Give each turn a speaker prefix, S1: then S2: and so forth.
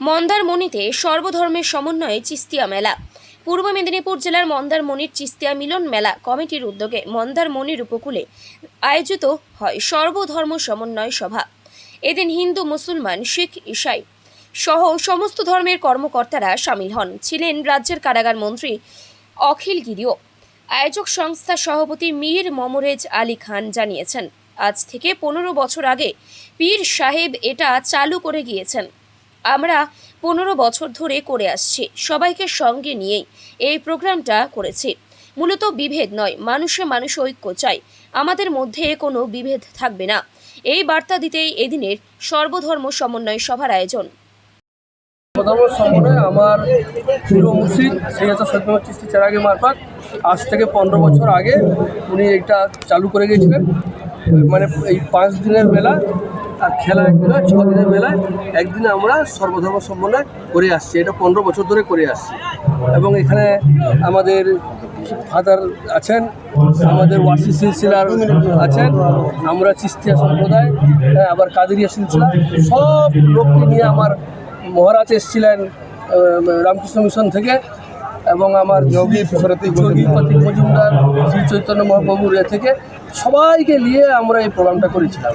S1: মন্দারমণিতে সর্বধর্মের সমন্বয়ে চিস্তিয়া মেলা। পূর্ব মেদিনীপুর জেলার মন্দারমণির চিস্তিয়া মিলন মেলা কমিটির উদ্যোগে মন্দারমণির উপকূলে আয়োজিত হয় সর্বধর্ম সমন্বয় সভা। এদিন হিন্দু, মুসলমান, শিখ, ইসাই সহ সমস্ত ধর্মের কর্মকর্তারা সামিল হন। ছিলেন রাজ্যের কারাগার মন্ত্রী অখিল গিরিও। আয়োজক সংস্থার সভাপতি মীর মমরেজ আলী খান জানিয়েছেন, আজ থেকে পনেরো বছর আগে পীর সাহেব এটা চালু করে গিয়েছেন। আমরা পনেরো বছর ধরে করে আসছি। সবাইকে সঙ্গে নিয়েই এই প্রোগ্রামটা করেছি। মূলত বিভেদ নয়, মানুষে মানুষ ঐক্য চাই আমাদের মধ্যে কোনো বিভেদ থাকবে না। এই বার্তা দিতেই এদিনের সর্বধর্ম সমন্বয় সভার আয়োজন।
S2: আমার পুরো মুর্শিদ, সেই আছে সত্যমত চিস্তি মারফত। আজ থেকে পনেরো বছর আগে উনি এটা চালু করে গিয়েছিলেন। মানে এই পাঁচ দিনের মেলা আর খেলা একদিন হয়, ছ দিনের মেলায় একদিনে আমরা সর্বধর্ম সমন্বয় করে আসছি। এটা পনেরো বছর ধরে করে আসছি। এবং এখানে আমাদের ফাদার আছেন আমাদের ওয়াসি সিলসিলার আছেন আমরা চিস্তিয়া সম্প্রদায় হ্যাঁ, আবার কাদেরিয়া সিলসিলা সব লোককে নিয়ে আমার মহারাজ এসেছিলেন রামকৃষ্ণ মিশন থেকে এবং আমার যোগী মজুমদার শ্রী চৈতন্য মহাপ্রভুর থেকে সবাইকে নিয়ে আমরা এই প্রোগ্রামটা করেছিলাম।